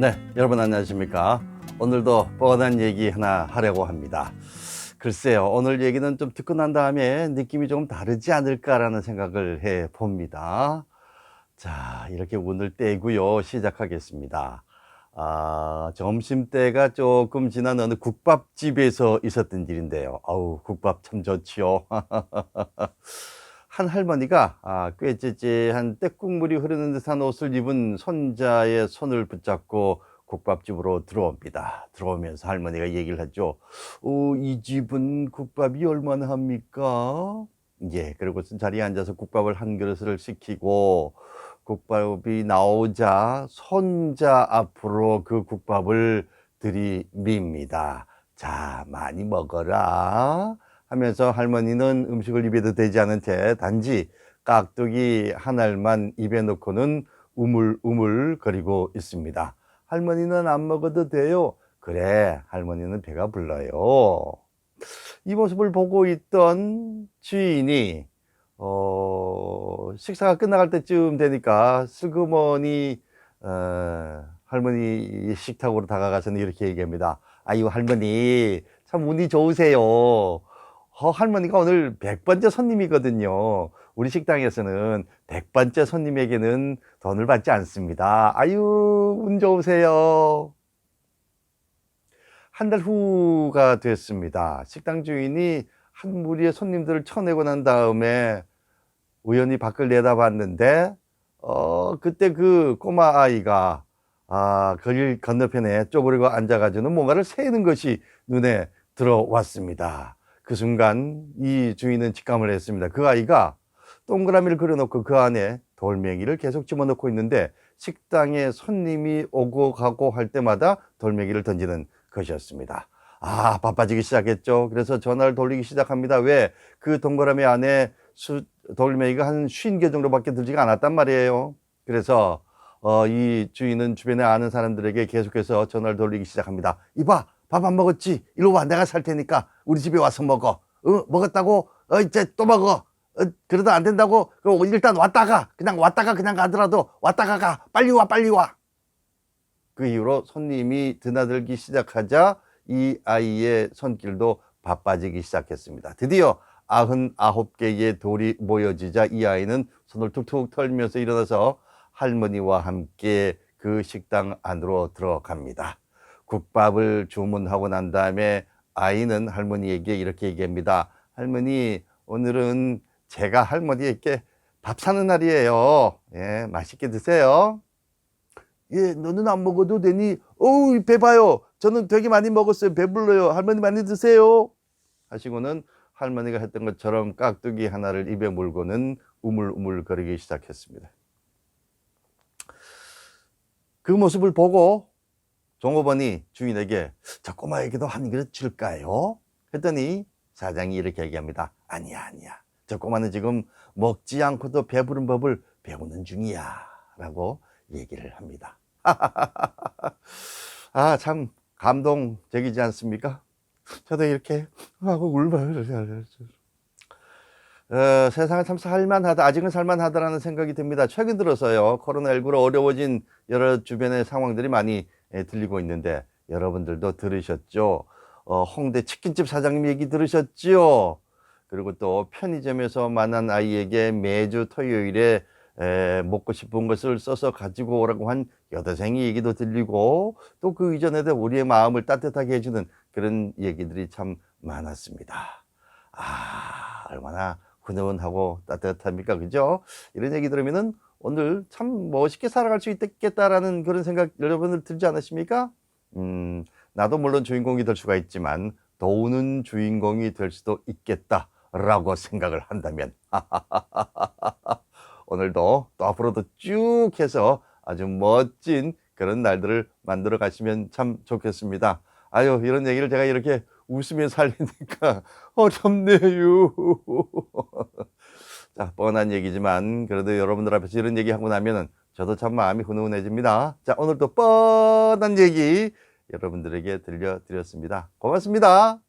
네, 여러분 안녕하십니까? 오늘도 뻔한 얘기 하나 하려고 합니다. 글쎄요, 오늘 얘기는 좀 듣고 난 다음에 느낌이 좀 다르지 않을까라는 생각을 해 봅니다. 자, 이렇게 오늘 떼고요. 시작하겠습니다. 아, 점심때가 조금 지난 어느 국밥집에서 있었던 일인데요. 아우, 국밥 참 좋지요. 한 할머니가 아, 꽤 째째한 때국물이 흐르는 듯한 옷을 입은 손자의 손을 붙잡고 국밥집으로 들어옵니다. 들어오면서 할머니가 얘기를 하죠. 어, 이 집은 국밥이 얼마나 합니까? 예, 그리고 자리에 앉아서 국밥을 한 그릇을 시키고 국밥이 나오자 손자 앞으로 그 국밥을 들이밉니다. 자, 많이 먹어라. 하면서 할머니는 음식을 입에도 대지 않은 채 단지 깍두기 한 알만 입에 넣고는 우물우물 거리고 있습니다. 할머니는 안 먹어도 돼요. 그래, 할머니는 배가 불러요. 이 모습을 보고 있던 주인이 어, 식사가 끝나갈 때쯤 되니까 슬그머니 어, 할머니 식탁으로 다가가서는 이렇게 얘기합니다. 아유 할머니 참 운이 좋으세요. 어, 할머니가 오늘 100번째 손님이거든요. 우리 식당에서는 100번째 손님에게는 돈을 받지 않습니다. 아유, 운 좋으세요. 한 달 후가 됐습니다. 식당 주인이 한 무리의 손님들을 쳐내고 난 다음에 우연히 밖을 내다봤는데, 어, 그때 그 꼬마 아이가, 아, 거길 건너편에 쪼그리고 앉아가지고는 뭔가를 세는 것이 눈에 들어왔습니다. 그 순간 이 주인은 직감을 했습니다. 그 아이가 동그라미를 그려놓고 그 안에 돌멩이를 계속 집어넣고 있는데 식당에 손님이 오고 가고 할 때마다 돌멩이를 던지는 것이었습니다. 아, 바빠지기 시작했죠. 그래서 전화를 돌리기 시작합니다. 왜? 그 동그라미 안에 수, 돌멩이가 한 50개 정도밖에 들지가 않았단 말이에요. 그래서 어, 이 주인은 주변에 아는 사람들에게 계속해서 전화를 돌리기 시작합니다. 이봐, 밥 안 먹었지? 이리 와, 내가 살 테니까 우리 집에 와서 먹어. 어, 먹었다고? 어, 이제 또 먹어. 어, 그러다 안 된다고? 그럼 일단 왔다가, 그냥 왔다가 그냥 가더라도 왔다가 가. 빨리 와, 빨리 와. 그 이후로 손님이 드나들기 시작하자 이 아이의 손길도 바빠지기 시작했습니다. 드디어 아흔아홉 개의 돌이 모여지자 이 아이는 손을 툭툭 털면서 일어나서 할머니와 함께 그 식당 안으로 들어갑니다. 국밥을 주문하고 난 다음에 아이는 할머니에게 이렇게 얘기합니다. 할머니, 오늘은 제가 할머니에게 밥 사는 날이에요. 예, 맛있게 드세요. 예, 너는 안 먹어도 되니, 어우, 배봐요. 저는 되게 많이 먹었어요. 배불러요. 할머니 많이 드세요. 하시고는 할머니가 했던 것처럼 깍두기 하나를 입에 물고는 우물우물 거리기 시작했습니다. 그 모습을 보고 종업원이 주인에게 저 꼬마에게도 한 그릇 줄까요? 했더니 사장이 이렇게 얘기합니다. 아니야, 아니야. 저 꼬마는 지금 먹지 않고도 배부른 법을 배우는 중이야. 라고 얘기를 합니다. 아, 참 감동적이지 않습니까? 저도 이렇게 하고 울면 어, 세상은 참 살만하다. 아직은 살만하다라는 생각이 듭니다. 최근 들어서요. 코로나19로 어려워진 여러 주변의 상황들이 많이 예, 들리고 있는데 여러분들도 들으셨죠? 어, 홍대 치킨집 사장님 얘기 들으셨죠? 그리고 또 편의점에서 만난 아이에게 매주 토요일에 에, 먹고 싶은 것을 써서 가지고 오라고 한 여대생이 얘기도 들리고 또 그 이전에도 우리의 마음을 따뜻하게 해주는 그런 얘기들이 참 많았습니다. 아, 얼마나 훈훈하고 따뜻합니까? 그죠? 이런 얘기 들으면은 오늘 참 멋있게 살아갈 수 있겠다라는 그런 생각 여러분들 들지 않으십니까? 음, 나도 물론 주인공이 될 수가 있지만 도우는 주인공이 될 수도 있겠다라고 생각을 한다면 오늘도 또 앞으로도 쭉 해서 아주 멋진 그런 날들을 만들어 가시면 참 좋겠습니다. 아유, 이런 얘기를 제가 이렇게 웃으며 살리니까 어렵네요. 자, 뻔한 얘기지만 그래도 여러분들 앞에서 이런 얘기 하고 나면은 저도 참 마음이 훈훈해집니다. 자, 오늘도 뻔한 얘기 여러분들에게 들려드렸습니다. 고맙습니다.